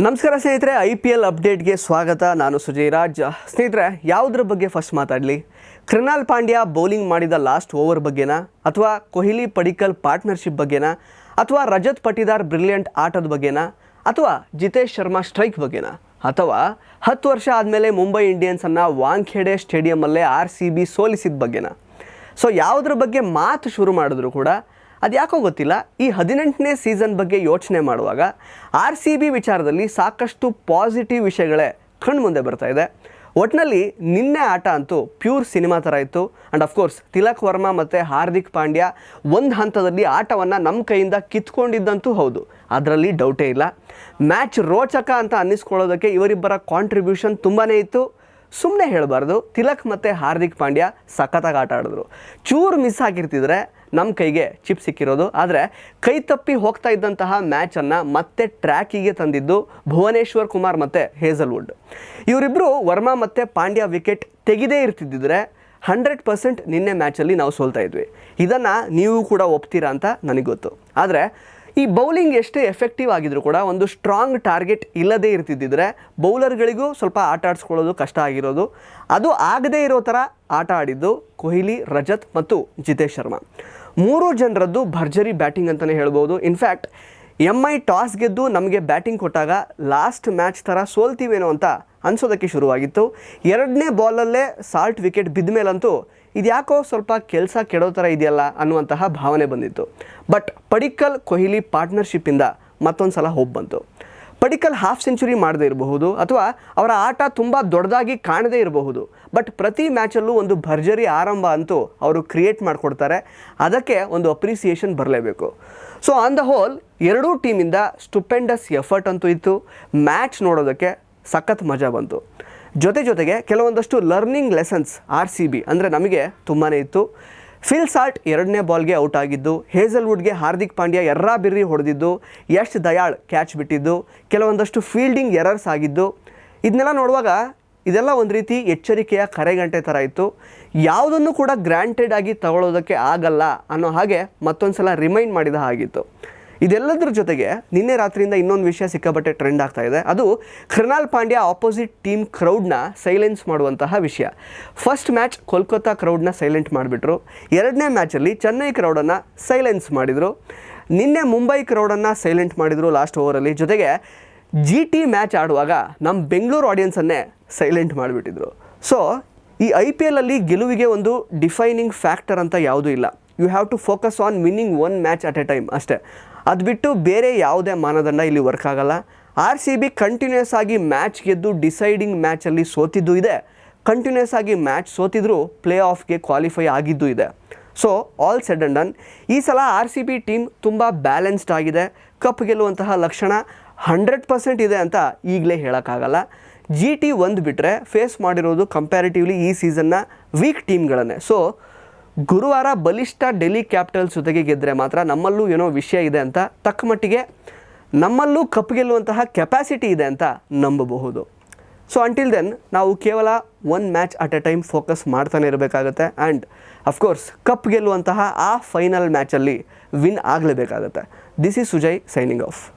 ನಮಸ್ಕಾರ ಸ್ನೇಹಿತರೆ, I P L ಅಪ್ಡೇಟ್ಗೆ ಸ್ವಾಗತ. ನಾನು ಸುಜಯ್ ರಾಜ್. ಸ್ನೇಹಿತರೆ, ಯಾವುದ್ರ ಬಗ್ಗೆ ಫಸ್ಟ್ ಮಾತಾಡಲಿ? ಕೃಣಾಲ್ ಪಾಂಡ್ಯ ಬೌಲಿಂಗ್ ಮಾಡಿದ ಲಾಸ್ಟ್ ಓವರ್ ಬಗ್ಗೆನಾ? ಅಥವಾ ಕೊಹ್ಲಿ ಪಡಿಕಲ್ ಪಾರ್ಟ್ನರ್ಶಿಪ್ ಬಗ್ಗೆನಾ? ಅಥವಾ ರಜತ್ ಪಟಿದಾರ್ ಬ್ರಿಲಿಯಂಟ್ ಆಟದ ಬಗ್ಗೆನಾ? ಅಥವಾ ಜಿತೇಶ್ ಶರ್ಮಾ ಸ್ಟ್ರೈಕ್ ಬಗ್ಗೆನಾ? ಅಥವಾ ಹತ್ತು ವರ್ಷ ಆದಮೇಲೆ ಮುಂಬೈ ಇಂಡಿಯನ್ಸನ್ನು ವಾಂಖೇಡೆ ಸ್ಟೇಡಿಯಮಲ್ಲೇ ಆರ್ ಸಿ ಬಿ ಸೋಲಿಸಿದ ಬಗ್ಗೆನಾ? ಸೊ ಯಾವುದ್ರ ಬಗ್ಗೆ ಮಾತು ಶುರು ಮಾಡಿದ್ರು ಕೂಡ ಅದು ಯಾಕೋ ಗೊತ್ತಿಲ್ಲ, ಈ ಹದಿನೆಂಟನೇ ಸೀಸನ್ ಬಗ್ಗೆ ಯೋಚನೆ ಮಾಡುವಾಗ ಆರ್ ಸಿ ಬಿ ವಿಚಾರದಲ್ಲಿ ಸಾಕಷ್ಟು ಪಾಸಿಟಿವ್ ವಿಷಯಗಳೇ ಕಣ್ಣು ಮುಂದೆ ಬರ್ತಾ ಇದೆ. ಒಟ್ಟಿನಲ್ಲಿ ನಿನ್ನೆ ಆಟ ಅಂತೂ ಪ್ಯೂರ್ ಸಿನಿಮಾ ಥರ ಇತ್ತು. ಆ್ಯಂಡ್ ಅಫ್ಕೋರ್ಸ್ ತಿಲಕ್ ವರ್ಮಾ ಮತ್ತು ಹಾರ್ದಿಕ್ ಪಾಂಡ್ಯ ಒಂದು ಹಂತದಲ್ಲಿ ಆಟವನ್ನು ನಮ್ಮ ಕೈಯಿಂದ ಕಿತ್ಕೊಂಡಿದ್ದಂತೂ ಹೌದು. ಅದರಲ್ಲಿ ಡೌಟೇ ಇಲ್ಲ. ಮ್ಯಾಚ್ ರೋಚಕ ಅಂತ ಅನ್ನಿಸ್ಕೊಳ್ಳೋದಕ್ಕೆ ಇವರಿಬ್ಬರ ಕಾಂಟ್ರಿಬ್ಯೂಷನ್ ತುಂಬಾ ಇತ್ತು. ಸುಮ್ಮನೆ ಹೇಳಬಾರ್ದು, ತಿಲಕ್ ಮತ್ತು ಹಾರ್ದಿಕ್ ಪಾಂಡ್ಯ ಸಖತ್ತಾಗಿ ಆಟ ಆಡಿದ್ರು. ಚೂರು ಮಿಸ್ ಆಗಿರ್ತಿದ್ರೆ ನಮ್ಮ ಕೈಗೆ ಚಿಪ್ ಸಿಕ್ಕಿರೋದು. ಆದರೆ ಕೈ ತಪ್ಪಿ ಹೋಗ್ತಾ ಇದ್ದಂತಹ ಮ್ಯಾಚನ್ನು ಮತ್ತೆ ಟ್ರ್ಯಾಕಿಗೆ ತಂದಿದ್ದು ಭುವನೇಶ್ವರ್ ಕುಮಾರ್ ಮತ್ತು ಹೇಸಲ್ವುಡ್ ಇವರಿಬ್ಬರು ವರ್ಮಾ ಮತ್ತು ಪಾಂಡ್ಯ ವಿಕೆಟ್ ತೆಗೆದೇ ಇರ್ತಿದ್ದಿದ್ರೆ ಹಂಡ್ರೆಡ್ ಪರ್ಸೆಂಟ್ ನಿನ್ನೆ ಮ್ಯಾಚಲ್ಲಿ ನಾವು ಸೋಲ್ತಾ ಇದ್ವಿ. ಇದನ್ನು ನೀವು ಕೂಡ ಒಪ್ತೀರಾ ಅಂತ ನನಗೆ ಗೊತ್ತು. ಆದರೆ ಈ ಬೌಲಿಂಗ್ ಎಷ್ಟೇ ಎಫೆಕ್ಟಿವ್ ಆಗಿದ್ರು ಕೂಡ ಒಂದು ಸ್ಟ್ರಾಂಗ್ ಟಾರ್ಗೆಟ್ ಇಲ್ಲದೇ ಇರ್ತಿದ್ದಿದ್ರೆ ಬೌಲರ್ಗಳಿಗೂ ಸ್ವಲ್ಪ ಆಟ ಆಡಿಸ್ಕೊಳ್ಳೋದು ಕಷ್ಟ ಆಗಿರೋದು. ಅದು ಆಗದೇ ಇರೋ ಥರ ಆಟ ಆಡಿದ್ದು ಕೊಹ್ಲಿ, ರಜತ್ ಮತ್ತು ಜಿತೇಶ್ ಶರ್ಮಾ. ಮೂರು ಜನರದ್ದು ಭರ್ಜರಿ ಬ್ಯಾಟಿಂಗ್ ಅಂತಲೇ ಹೇಳ್ಬೋದು. ಇನ್ಫ್ಯಾಕ್ಟ್ ಎಂ ಐ ಟಾಸ್ ಗೆದ್ದು ನಮಗೆ ಬ್ಯಾಟಿಂಗ್ ಕೊಟ್ಟಾಗ ಲಾಸ್ಟ್ ಮ್ಯಾಚ್ ಥರ ಸೋಲ್ತೀವೇನೋ ಅಂತ ಅನ್ಸೋದಕ್ಕೆ ಶುರುವಾಗಿತ್ತು. ಎರಡನೇ ಬಾಲಲ್ಲೇ ಸಾಲ್ಟ್ ವಿಕೆಟ್ ಬಿದ್ದ ಮೇಲಂತೂ ಇದ್ಯಾಕೋ ಸ್ವಲ್ಪ ಕೆಲಸ ಕೆಡೋ ಥರ ಇದೆಯಲ್ಲ ಅನ್ನುವಂತಹ ಭಾವನೆ ಬಂದಿತ್ತು. ಬಟ್ ಪಡಿಕ್ಕಲ್ ಕೊಹ್ಲಿ ಪಾರ್ಟ್ನರ್ಶಿಪ್ಪಿಂದ ಮತ್ತೊಂದು ಸಲ ಹೋಗಿ ಬಂತು. ಪಡಿಕಲ್ ಹಾಫ್ ಸೆಂಚುರಿ ಮಾಡದೇ ಇರಬಹುದು ಅಥವಾ ಅವರ ಆಟ ತುಂಬ ದೊಡ್ಡದಾಗಿ ಕಾಣದೇ ಇರಬಹುದು. ಬಟ್ ಪ್ರತಿ ಮ್ಯಾಚಲ್ಲೂ ಒಂದು ಭರ್ಜರಿ ಆರಂಭ ಅಂತೂ ಅವರು ಕ್ರಿಯೇಟ್ ಮಾಡಿಕೊಡ್ತಾರೆ. ಅದಕ್ಕೆ ಒಂದು ಅಪ್ರಿಸಿಯೇಷನ್ ಬರಲೇಬೇಕು. ಸೊ ಆನ್ ದ ಹೋಲ್ ಎರಡೂ ಟೀಮಿಂದ ಸ್ಟುಪೆಂಡಸ್ ಎಫರ್ಟ್ ಅಂತೂ ಇತ್ತು. ಮ್ಯಾಚ್ ನೋಡೋದಕ್ಕೆ ಸಖತ್ ಮಜಾ ಬಂತು. ಜೊತೆ ಜೊತೆಗೆ ಕೆಲವೊಂದಷ್ಟು learning lessons R C B ಅಂದರೆ ನಮಗೆ ತುಂಬಾ ಇತ್ತು. ಫಿಲ್ ಸಾಲ್ಟ್ ಎರಡನೇ ಬಾಲ್ಗೆ ಔಟ್ ಆಗಿದ್ದು ಹೇಸಲ್ವುಡ್ಗೆ ಹಾರ್ದಿಕ್ ಪಾಂಡ್ಯ ಎರ್ರಾ ಬಿರ್ರಿ ಹೊಡೆದಿದ್ದು, ಯಶ್ ದಯಾಳ್ ಕ್ಯಾಚ್ ಬಿಟ್ಟಿದ್ದು, ಕೆಲವೊಂದಷ್ಟು ಫೀಲ್ಡಿಂಗ್ ಎರರ್ಸ್ ಆಗಿದ್ದು, ಇದನ್ನೆಲ್ಲ ನೋಡುವಾಗ ಇದೆಲ್ಲ ಒಂದು ರೀತಿ ಎಚ್ಚರಿಕೆಯ ಕರೆಗಂಟೆ ಥರ ಇತ್ತು. ಯಾವುದನ್ನು ಕೂಡ ಗ್ರ್ಯಾಂಟೆಡ್ ಆಗಿ ತಗೊಳ್ಳೋದಕ್ಕೆ ಆಗಲ್ಲ ಅನ್ನೋ ಹಾಗೆ ಮತ್ತೊಂದು ಸಲ ರಿಮೈಂಡ್ ಮಾಡಿದ ಹಾಗಿತ್ತು. ಇದೆಲ್ಲದರ ಜೊತೆಗೆ ನಿನ್ನೆ ರಾತ್ರಿಯಿಂದ ಇನ್ನೊಂದು ವಿಷಯ ಸಿಕ್ಕಾಪಟ್ಟೆ ಟ್ರೆಂಡ್ ಆಗ್ತಾ ಇದೆ. ಅದು ಕೃಣಾಲ್ ಪಾಂಡ್ಯ ಆಪೋಸಿಟ್ ಟೀಮ್ ಕ್ರೌಡ್ನ ಸೈಲೆನ್ಸ್ ಮಾಡುವಂತಹ ವಿಷಯ. ಫಸ್ಟ್ ಮ್ಯಾಚ್ ಕೋಲ್ಕತ್ತಾ ಕ್ರೌಡ್ನ ಸೈಲೆಂಟ್ ಮಾಡಿಬಿಟ್ರು. ಎರಡನೇ ಮ್ಯಾಚಲ್ಲಿ ಚೆನ್ನೈ ಕ್ರೌಡನ್ನು ಸೈಲೆನ್ಸ್ ಮಾಡಿದರು. ನಿನ್ನೆ ಮುಂಬೈ ಕ್ರೌಡನ್ನು ಸೈಲೆಂಟ್ ಮಾಡಿದರು ಲಾಸ್ಟ್ ಓವರಲ್ಲಿ ಜೊತೆಗೆ ಜಿ ಟಿ ಮ್ಯಾಚ್ ಆಡುವಾಗ ನಮ್ಮ ಬೆಂಗಳೂರು ಆಡಿಯನ್ಸನ್ನೇ ಸೈಲೆಂಟ್ ಮಾಡಿಬಿಟ್ಟಿದ್ರು. ಸೊ ಈ ಐ ಪಿ ಎಲಲ್ಲಿ ಗೆಲುವಿಗೆ ಒಂದು ಡಿಫೈನಿಂಗ್ ಫ್ಯಾಕ್ಟರ್ ಅಂತ ಯಾವುದೂ ಇಲ್ಲ. You have to focus on winning one match at a time ಅಷ್ಟೇ. ಅದು ಬಿಟ್ಟು ಬೇರೆ ಯಾವುದೇ ಮಾನದಂಡ ಇಲ್ಲಿ ವರ್ಕ್ ಆಗಲ್ಲ. ಆರ್ ಸಿ ಬಿ ಕಂಟಿನ್ಯೂಸ್ ಆಗಿ ಮ್ಯಾಚ್ ಗೆದ್ದು ಡಿಸೈಡಿಂಗ್ ಮ್ಯಾಚಲ್ಲಿ ಸೋತಿದ್ದು ಇದೆ. ಕಂಟಿನ್ಯೂಸ್ ಆಗಿ ಮ್ಯಾಚ್ ಸೋತಿದ್ರು ಪ್ಲೇ ಆಫ್ಗೆ ಕ್ವಾಲಿಫೈ ಆಗಿದ್ದು ಇದೆ. So all said and done ಈ ಸಲ ಆರ್ ಸಿ ಬಿ ಟೀಮ್ ತುಂಬ ಬ್ಯಾಲೆನ್ಸ್ಡ್ ಆಗಿದೆ. ಕಪ್ ಗೆಲ್ಲುವಂತಹ ಲಕ್ಷಣ. ಹಂಡ್ರೆಡ್ ಪರ್ಸೆಂಟ್ ಇದೆ ಅಂತ ಈಗಲೇ ಹೇಳೋಕ್ಕಾಗಲ್ಲ. ಜಿ ಟಿ ಒಂದು ಬಿಟ್ಟರೆ ಫೇಸ್ ಮಾಡಿರೋದು ಕಂಪ್ಯಾರಿಟಿವ್ಲಿ ಈ ಸೀಸನ್ನ ವೀಕ್ ಟೀಮ್ಗಳನ್ನೇ ಸೊ ಗುರುವಾರ ಬಲಿಷ್ಠ ಡೆಲ್ಲಿ ಕ್ಯಾಪಿಟಲ್ಸ್ ಜೊತೆಗೆ ಗೆದ್ದರೆ ಮಾತ್ರ ನಮ್ಮಲ್ಲೂ ಏನೋ ವಿಷಯ ಇದೆ ಅಂತ ತಕ್ಕ ಮಟ್ಟಿಗೆ ನಮ್ಮಲ್ಲೂ ಕಪ್ ಗೆಲ್ಲುವಂತಹ ಕೆಪಾಸಿಟಿ ಇದೆ ಅಂತ ನಂಬಬಹುದು. ಸೊ ಅಂಟಿಲ್ ದೆನ್ ನಾವು ಕೇವಲ one match at a time focus ಮಾಡ್ತಾನೆ ಇರಬೇಕಾಗತ್ತೆ. ಆ್ಯಂಡ್ ಅಫ್ಕೋರ್ಸ್ ಕಪ್ ಗೆಲ್ಲುವಂತಹ ಆ ಫೈನಲ್ ಮ್ಯಾಚಲ್ಲಿ win ಆಗಲೇಬೇಕಾಗತ್ತೆ. This is Sujay signing off